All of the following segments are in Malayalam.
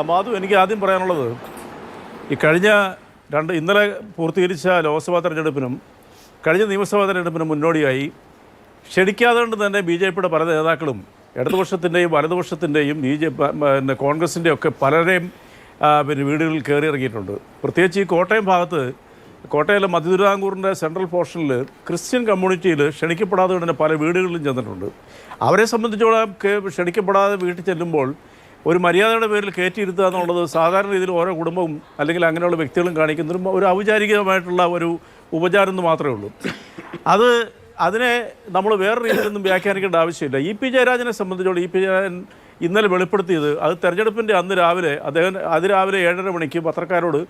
മാധു എനിക്ക് ആദ്യം പറയാനുള്ളത് ഈ കഴിഞ്ഞ രണ്ട് ഇന്നലെ പൂർത്തീകരിച്ച ലോക്സഭാ തെരഞ്ഞെടുപ്പിനും കഴിഞ്ഞ നിയമസഭാ തെരഞ്ഞെടുപ്പിനും മുന്നോടിയായി ക്ഷണിക്കാതെ കൊണ്ട് തന്നെ ബി ജെ പിയുടെ പല നേതാക്കളും ഇടതുപക്ഷത്തിന്റെയും വലതുപക്ഷത്തിന്റെയും ബി ജെ പിന്നെ കോൺഗ്രസിന്റെയും ഒക്കെ പലരെയും പിന്നെ വീടുകളിൽ കയറി ഇറങ്ങിയിട്ടുണ്ട്. പ്രത്യേകിച്ച് ഈ കോട്ടയം ഭാഗത്ത് കോട്ടയിലെ മധുരാങ്കൂറിന്റെ സെൻട്രൽ പോർഷനിൽ ക്രിസ്ത്യൻ കമ്മ്യൂണിറ്റിയിൽ ക്ഷണിക്കപ്പെടാതെ തന്നെ പല വീടുകളിലും ചെന്നിട്ടുണ്ട്. അവരെ സംബന്ധിച്ചോളം ക്ഷണിക്കപ്പെടാതെ വീട്ടിൽ ചെല്ലുമ്പോൾ ഒരു മര്യാദയുടെ പേരിൽ കയറ്റിയിരുത്തുക എന്നുള്ളത് സാധാരണ രീതിയിൽ ഓരോ കുടുംബവും അല്ലെങ്കിൽ അങ്ങനെയുള്ള വ്യക്തികളും കാണിക്കുന്നതും ഒരു ഔപചാരികമായിട്ടുള്ള ഒരു ഉപചാരം എന്ന് മാത്രമേ ഉള്ളൂ. അത് അതിനെ നമ്മൾ വേറെ രീതിയിലൊന്നും വ്യാഖ്യാനിക്കേണ്ട ആവശ്യമില്ല. ഇ പി ജയരാജനെ സംബന്ധിച്ചോളം ഇ പി ജയരാജൻ ഇന്നലെ വെളിപ്പെടുത്തിയത് അത് തെരഞ്ഞെടുപ്പിന്റെ അന്ന് രാവിലെ അദ്ദേഹം അതിരാവിലെ ഏഴര മണിക്ക് പത്രക്കാരോട്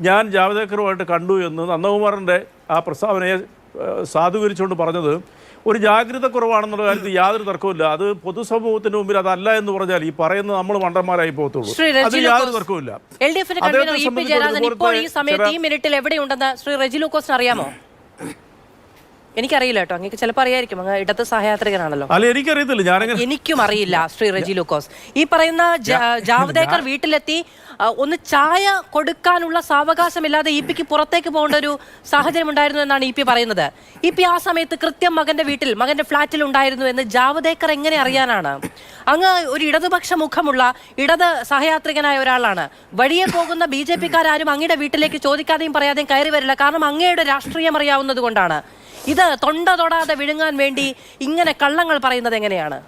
ഞാൻ ജാവദേക്കറുമായിട്ട് കണ്ടു എന്ന് നന്ദകുമാറിന്റെ ആ പ്രസ്താവനയെ സാധൂകരിച്ചുകൊണ്ട് പറഞ്ഞത് ഒരു ജാഗ്രത കുറവാണെന്നുള്ള കാര്യത്തിൽ യാതൊരു തർക്കവുമില്ല. അത് പൊതുസമൂഹത്തിന് മുമ്പിൽ അതല്ല എന്ന് പറഞ്ഞാൽ ഈ പറയുന്നത് നമ്മൾ മണ്ടന്മാരായി പോകത്തുള്ളൂ. അത് യാതൊരു തർക്കവുമില്ല. എൽ ഡി എഫിന്റെ കൺവീനർ ഇ പി ജയരാജൻ ഇപ്പോൾ ഈ സമയത്ത് ഈ മിനിറ്റിൽ എവിടെയുണ്ടെന്ന് ശ്രീ റെജി ലൂക്കോസിന് അറിയാമോ? എനിക്കറിയില്ല കേട്ടോ. അങ്ങേക്ക് ചിലപ്പോൾ അറിയായിരിക്കും. അങ്ങ് ഇടത്ത് സഹയാത്രികനാണല്ലോ. അല്ല എനിക്കറിയത്തില്ല. ഞാനങ്ങനെ എനിക്കും അറിയില്ല ശ്രീ റെജി ലൂക്കോസ്. ഈ പറയുന്ന ജ- ജാവദേക്കർ വീട്ടിലെത്തി ആ, ഒന്ന് ചായ കൊടുക്കാനുള്ള സാവകാശമില്ലാതെ ഇ പിക്ക് പുറത്തേക്ക് പോകേണ്ട ഒരു സാഹചര്യം ഉണ്ടായിരുന്നു എന്നാണ് ഇ പി പറയുന്നത്. ഇ പി ആ സമയത്ത് കൃത്യം മകന്റെ വീട്ടിൽ മകന്റെ ഫ്ളാറ്റിൽ ഉണ്ടായിരുന്നു എന്ന് ജാവദേക്കർ എങ്ങനെ അറിയാനാണ്? അങ്ങ് ഒരു ഇടതുപക്ഷ മുഖമുള്ള ഇടത് സഹയാത്രികനായ ഒരാളാണ്. വഴിയെ പോകുന്ന ബി ജെ പിക്കാരും അങ്ങയുടെ വീട്ടിലേക്ക് ചോദിക്കാതെയും പറയാതെയും കയറി വരില്ല. കാരണം അങ്ങയുടെ രാഷ്ട്രീയം അറിയാവുന്നത് കൊണ്ടാണ്. ഇത് തൊണ്ട തൊടാതെ വിഴുങ്ങാൻ വേണ്ടി ഇങ്ങനെ കള്ളങ്ങൾ പറയുന്നത് എങ്ങനെയാണ്?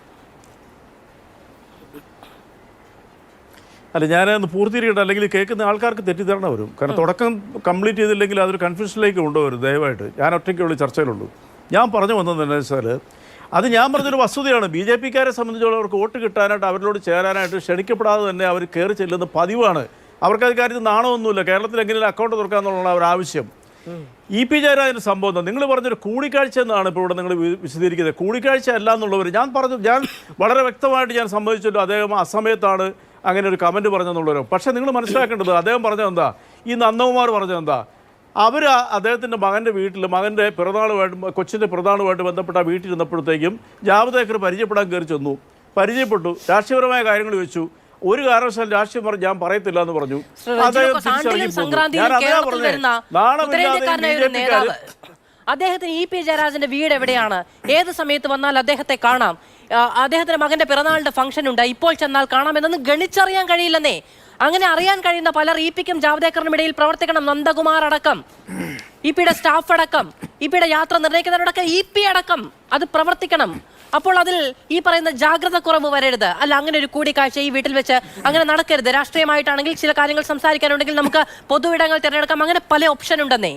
അല്ല ഞാനൊന്ന് പൂർത്തീകരിക്കട്ടെ? അല്ലെങ്കിൽ കേൾക്കുന്ന ആൾക്കാർക്ക് തെറ്റിദ്ധാരണ വരും. കാരണം തുടക്കം കംപ്ലീറ്റ് ചെയ്തില്ലെങ്കിൽ അതൊരു കൺഫ്യൂഷനിലേക്ക് കൊണ്ടുവരും ദയവായിട്ട്. ഞാൻ ഒറ്റയ്ക്കുള്ള ചർച്ചയിലുള്ളൂ. ഞാൻ പറഞ്ഞു വന്നത് എന്താ വെച്ചാൽ അത് ഞാൻ പറഞ്ഞൊരു വസ്തുതയാണ്. ബി ജെ പിക്കാരെ സംബന്ധിച്ചുള്ള അവർക്ക് വോട്ട് കിട്ടാനായിട്ട് അവരിലോട് ചേരാനായിട്ട് ക്ഷണിക്കപ്പെടാതെ തന്നെ അവർ കയറി ചെല്ലുന്ന പതിവാണ്. അവർക്ക് അത് കാര്യത്തിൽ നാണമൊന്നുമില്ല. കേരളത്തിൽ എങ്ങനെയും അക്കൗണ്ട് തുറക്കാമെന്നുള്ള ഒരു ആവശ്യം ഇ പി ജയരാജന്റെ സംഭവം നിങ്ങൾ പറഞ്ഞൊരു കൂടിക്കാഴ്ച എന്നാണ് ഇപ്പോൾ ഇവിടെ നിങ്ങൾ വിശദീകരിക്കുന്നത്. കൂടിക്കാഴ്ച അല്ല എന്നുള്ളവർ ഞാൻ പറഞ്ഞു ഞാൻ വളരെ വ്യക്തമായിട്ട് ഞാൻ സംബന്ധിച്ചല്ലോ അദ്ദേഹം അസമയത്താണ് അങ്ങനെ ഒരു കമന്റ് പറഞ്ഞെന്നുള്ളവരോ പക്ഷെ നിങ്ങൾ മനസ്സിലാക്കേണ്ടത് അദ്ദേഹം പറഞ്ഞത് എന്താ? ഈ നന്ദകുമാർ പറഞ്ഞത് എന്താ? അവർ അദ്ദേഹത്തിന്റെ മകന്റെ വീട്ടിൽ മകന്റെ പിറന്നാളുമായിട്ട് കൊച്ചിന്റെ പിറന്നാളുമായിട്ട് ബന്ധപ്പെട്ട വീട്ടിൽ ഇരുന്നപ്പോഴത്തേക്കും ജാവദേക്കർ പരിചയപ്പെടാൻ കയറി ചെന്നു. പരിചയപ്പെട്ടു രാഷ്ട്രീയപരമായ കാര്യങ്ങൾ വെച്ചു ഒരു കാരണവശാലും രാഷ്ട്രീയം പറഞ്ഞ് ഞാൻ പറയത്തില്ല എന്ന് പറഞ്ഞു. അദ്ദേഹം അദ്ദേഹത്തിന് ഇ പി ജയരാജന്റെ വീട് എവിടെയാണ്? ഏത് സമയത്ത് വന്നാൽ അദ്ദേഹത്തെ കാണാം? അദ്ദേഹത്തിന്റെ മകന്റെ പിറന്നാളിന്റെ ഫംഗ്ഷൻ ഉണ്ട്. ഇപ്പോൾ ചെന്നാൽ കാണാം എന്നൊന്നും ഗണിച്ചറിയാൻ കഴിയില്ലെന്നേ. അങ്ങനെ അറിയാൻ കഴിയുന്ന പലർ ഇ പിക്കും ജാവദേക്കറിനും ഇടയിൽ പ്രവർത്തിക്കണം. നന്ദകുമാർ അടക്കം ഇ പിയുടെ സ്റ്റാഫ് അടക്കം ഇ പിയുടെ യാത്ര നിർണയിക്കുന്നവരടക്കം ഇ പി അടക്കം അത് പ്രവർത്തിക്കണം. അപ്പോൾ അതിൽ ഈ പറയുന്ന ജാഗ്രത കുറവ് വരരുത്. അല്ല അങ്ങനെ ഒരു കൂടിക്കാഴ്ച ഈ വീട്ടിൽ വെച്ച് അങ്ങനെ നടക്കരുത്. രാഷ്ട്രീയമായിട്ടാണെങ്കിൽ ചില കാര്യങ്ങൾ സംസാരിക്കാനുണ്ടെങ്കിൽ നമുക്ക് പൊതു ഇടങ്ങൾ തിരഞ്ഞെടുക്കാം. അങ്ങനെ പല ഓപ്ഷൻ ഉണ്ടെന്നേ.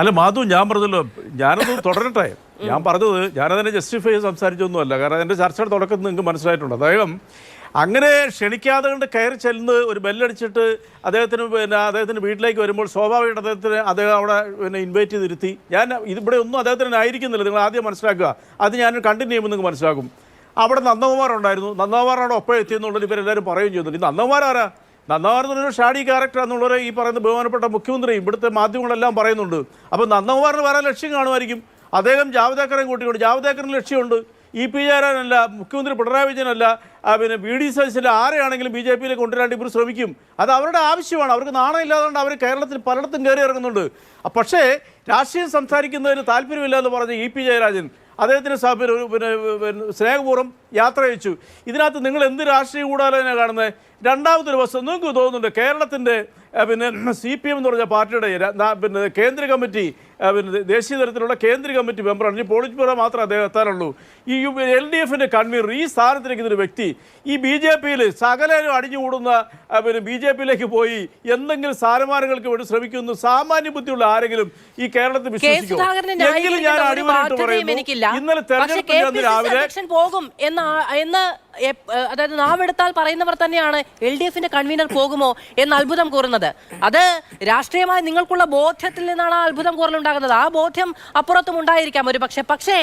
അല്ല മാധു ഞാൻ പറഞ്ഞല്ലോ ഞാനത് തുടരട്ടെ. ഞാൻ പറഞ്ഞത് ഞാനതിനെ ജസ്റ്റിഫൈ ചെയ്ത് സംസാരിച്ചൊന്നുമല്ല. കാരണം എന്റെ ചർച്ചയുടെ തുടക്കത്തിൽ നിങ്ങൾക്ക് മനസ്സിലായിട്ടുണ്ട്. അതായത് അങ്ങനെ ക്ഷണിക്കാതെ കൊണ്ട് കയറി ചെല്ലുന്നത് ഒരു ബെല്ലടിച്ചിട്ട് അദ്ദേഹത്തിന് പിന്നെ അദ്ദേഹത്തിന്റെ വീട്ടിലേക്ക് വരുമ്പോൾ സ്വാഭാവികമായിട്ട് അദ്ദേഹത്തിന് അദ്ദേഹം അവിടെ പിന്നെ ഇൻവൈറ്റ് ചെയ്തിരുത്തി ഞാൻ ഇതിവിടെ ഒന്നും അദ്ദേഹത്തിന് ആയിരിക്കുന്നില്ല. നിങ്ങൾ ആദ്യം മനസ്സിലാക്കുക. അത് ഞാൻ കണ്ടിന്യൂ ചെയ്യുമ്പോൾ നിങ്ങൾക്ക് മനസ്സിലാകും. അവിടെ നന്ദകുമാർ അവിടെ ഒപ്പം എത്തിയെന്നുള്ളത് ഇവരെല്ലാവരും പറയുകയും ചെയ്യുന്നുണ്ട് ഈ നന്ദകുമാർ ആരാ? നന്ദകുമാർ എന്ന് പറഞ്ഞൊരു ഷാഡി ക്യാരക്ടർ എന്നുള്ളവർ ഈ പറയുന്ന ബഹുമാനപ്പെട്ട മുഖ്യമന്ത്രി ഇവിടുത്തെ മാധ്യമങ്ങളെല്ലാം പറയുന്നുണ്ട്. അപ്പോൾ നന്ദകുമാറിന് വേറെ ലക്ഷ്യം കാണുമായിരിക്കും. അദ്ദേഹം ജാവദേക്കറെ കൂട്ടിക്കൊണ്ട് ജാവദേക്കറിന് ലക്ഷ്യമുണ്ട്. ഇ പി ജയരാജനല്ല മുഖ്യമന്ത്രി പിണറായി വിജയനല്ല പിന്നെ ബി ഡി സതീശന്റെ ആരെയാണെങ്കിലും ബി ജെ പിയിലേക്ക് കൊണ്ടുവരാൻ ഇവർ ശ്രമിക്കും. അത് അവരുടെ ആവശ്യമാണ്. അവർക്ക് നാണം ഇല്ലാതുകൊണ്ട് അവർ കേരളത്തിൽ പലയിടത്തും കയറി ഇറങ്ങുന്നുണ്ട്. പക്ഷേ രാഷ്ട്രീയം സംസാരിക്കുന്നതിന് താല്പര്യമില്ല എന്ന് പറഞ്ഞ ഇ പി ജയരാജൻ അദ്ദേഹത്തിന് പിന്നെ സ്നേഹപൂർവം യാത്ര അയച്ചു. ഇതിനകത്ത് നിങ്ങൾ എന്ത് രാഷ്ട്രീയ കൂടാലോചന കാണുന്നത്? രണ്ടാമത്തെ ദിവസം നിങ്ങൾക്ക് തോന്നുന്നുണ്ട് കേരളത്തിന്റെ പിന്നെ സി പി എം എന്ന് പറഞ്ഞ പാർട്ടിയുടെ പിന്നെ കേന്ദ്ര കമ്മിറ്റി പിന്നെ ദേശീയ തലത്തിലുള്ള കേന്ദ്ര കമ്മിറ്റി മെമ്പറാണ്. ഇനി പോളിറ്റ് ബ്യൂറോ മാത്രമേ അദ്ദേഹം എത്താനുള്ളൂ. ഈ എൽ ഡി എഫിന്റെ കൺവീനർ ഈ സ്ഥാനത്തിരിക്കുന്ന ഒരു വ്യക്തി ഈ ബി ജെ പിയിൽ സകലരും അടിഞ്ഞുകൂടുന്ന പിന്നെ ബി ജെ പിയിലേക്ക് പോയി എന്തെങ്കിലും സ്ഥാനമാനങ്ങൾക്ക് വേണ്ടി ശ്രമിക്കുന്നു സാമാന്യ ബുദ്ധിയുള്ള ആരെങ്കിലും ഈ കേരളത്തിൽ വിശ്വസിക്കും എങ്കിലും ഞാൻ പറയുന്നു ഇന്നലെ തെരഞ്ഞെടുപ്പ് രാവിലെ പോകും എന്ന് അതായത് നാവെടുത്താൽ പറയുന്നവർ തന്നെയാണ് എൽ ഡി എഫിന്റെ കൺവീനർ പോകുമോ എന്ന് അത്ഭുതം കൂറുന്നത്. അത് രാഷ്ട്രീയമായി നിങ്ങൾക്കുള്ള ബോധ്യത്തിൽ നിന്നാണ് ആ അത്ഭുതം കൂറലുണ്ടാകുന്നത്. ആ ബോധ്യം അപ്പുറത്തും ഉണ്ടായിരിക്കാം ഒരു പക്ഷേ. പക്ഷേ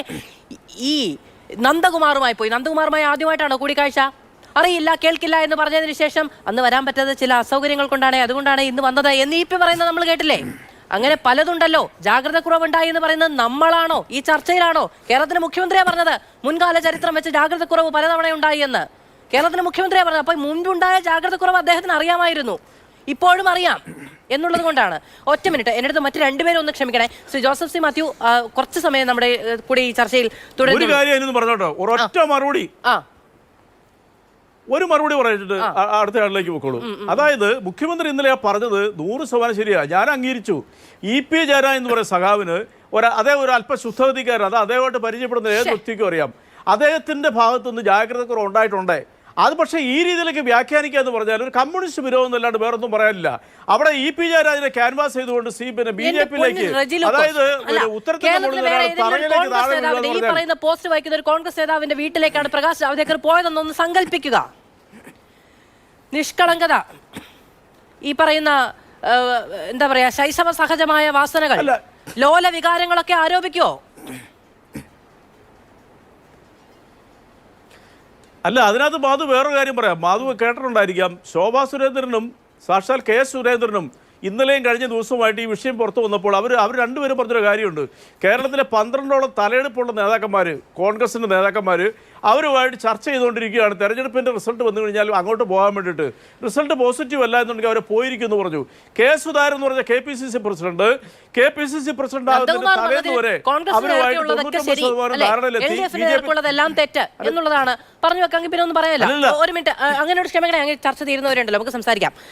ഈ നന്ദകുമാറുമായി പോയി. നന്ദകുമാറുമായി ആദ്യമായിട്ടാണോ കൂടിക്കാഴ്ച? അറിയില്ല കേൾക്കില്ല എന്ന് പറഞ്ഞതിന് ശേഷം അന്ന് വരാൻ പറ്റാത്ത ചില അസൗകര്യങ്ങൾ കൊണ്ടാണ് അതുകൊണ്ടാണ് ഇന്ന് വന്നത് എന്ന് ഇപ്പം പറയുന്നത് നമ്മൾ കേട്ടില്ലേ? അങ്ങനെ പലതുണ്ടല്ലോ. ജാഗ്രത കുറവുണ്ടായി എന്ന് പറയുന്നത് നമ്മളാണോ? ഈ ചർച്ചയിലാണോ? കേരളത്തിന് മുഖ്യമന്ത്രിയാണ് പറഞ്ഞത്. മുൻകാല ചരിത്രം വെച്ച് ജാഗ്രത കുറവ് പലതവണ ഉണ്ടായി എന്ന്. കേരളത്തിന് മുഖ്യമന്ത്രിയാണ് പറഞ്ഞത്. അപ്പൊ മുൻപുണ്ടായ ജാഗ്രത കുറവ് അദ്ദേഹത്തിന് അറിയാമായിരുന്നു. ഇപ്പോഴും അറിയാം എന്നുള്ളത് കൊണ്ടാണ്. ഒറ്റ മിനിറ്റ്. എന്റെ അടുത്ത് മറ്റു രണ്ടുപേരും ഒന്ന് ക്ഷമിക്കണേ. ശ്രീ ജോസഫ് സി മാത്യു കുറച്ച് സമയം നമ്മുടെ കൂടെ ഈ ചർച്ചയിൽ ഒരു തുടരുന്നു പറഞ്ഞോട്ടോ. ഒരൊറ്റ മറുപടി. ആ. ഒരു മറുപടി പറഞ്ഞിട്ട് അടുത്ത ആളിലേക്ക് പോയിക്കോളൂ അതായത് മുഖ്യമന്ത്രി ഇന്നലെ പറഞ്ഞത് നൂറ് ശതമാനം ശരിയാണ് ഞാൻ അംഗീകരിച്ചു. ഇ പി ജയരാ എന്ന് പറയുന്ന സഖാവിന് ഒരു അതേ ഒരു അല്പ ശുദ്ധഗതിക്കാരൻ അത് അദ്ദേഹമായിട്ട് പരിചയപ്പെടുന്ന ഏത് വ്യക്തിക്കും അറിയാം. അദ്ദേഹത്തിന്റെ ഭാഗത്തുനിന്ന് ജാഗ്രത കുറവ് ഉണ്ടായിട്ടുണ്ടേ അത് പക്ഷേ ഈ രീതിയിലേക്ക് വ്യാഖ്യാനിക്കുക എന്ന് പറഞ്ഞാൽ ഒരു കമ്മ്യൂണിസ്റ്റ് വിരോധം എന്നല്ലാണ്ട് വേറൊന്നും പറയാനില്ല. അവിടെ ഇ പി ജയരാജനെ ക്യാൻവാസ് ചെയ്തുകൊണ്ട് സി പിന്നെ ബി ജെ പിയിലേക്ക്. അതായത് ഉത്തരത്തിൽ പോസ്റ്റ് വായിക്കുന്ന ഒരു കോൺഗ്രസ് നേതാവിന്റെ വീട്ടിലേക്കാണ് പ്രകാശ് ജാവ്ദേക്കർ പോയതെന്നൊന്ന് സങ്കല്പിക്കുക നിഷ്കളങ്കത. ഈ പറയുന്ന എന്താ പറയാ ശൈശവ സഹജമായ വാസനകൾ. ലോല വികാരങ്ങളൊക്കെ ആരോപിക്കോ? അല്ല അതിനകത്ത് മാധു വേറൊരു കാര്യം പറയാം. മാധു കേട്ടിട്ടുണ്ടായിരിക്കാം. ശോഭാ സുരേന്ദ്രനും സാക്ഷാൽ കെ എസ് സുരേന്ദ്രനും ഇന്നലെയും കഴിഞ്ഞ ദിവസവുമായിട്ട് ഈ വിഷയം പുറത്തു വന്നപ്പോൾ അവർ അവർ രണ്ടുപേരും പറഞ്ഞൊരു കാര്യമുണ്ട്. കേരളത്തിലെ പന്ത്രണ്ടോളം തലയെടുപ്പുള്ള നേതാക്കന്മാർ കോൺഗ്രസിന്റെ നേതാക്കന്മാർ അവരുമായിട്ട് ചർച്ച ചെയ്തുകൊണ്ടിരിക്കുകയാണ്. തെരഞ്ഞെടുപ്പിന്റെ റിസൾട്ട് വന്നു കഴിഞ്ഞാൽ അങ്ങോട്ട് പോകാൻ വേണ്ടിയിട്ട്. റിസൾട്ട് പോസിറ്റീവ് അല്ല എന്നുണ്ടെങ്കിൽ അവരെ പോയിരിക്കും എന്ന് പറഞ്ഞു. കെ സുധാകരൻ എന്ന് പറഞ്ഞ K P C C president K P C C president ആകുന്നതിന് തലേന്ന് വരെ അവരുമായിട്ട് തൊണ്ണൂറ്റൊമ്പത് ശതമാനം ധാരണയിലെത്തി എന്നുള്ളതാണ്. പറഞ്ഞു വെക്കാമെങ്കിൽ പിന്നെ ഒന്നും പറയാനില്ല ഒരു മിനിറ്റ്. അങ്ങനെ ഒരു ക്ഷമകളെ അങ്ങനെ ചർച്ച തീരുന്നവരുണ്ടല്ലോ. നമുക്ക് സംസാരിക്കാം.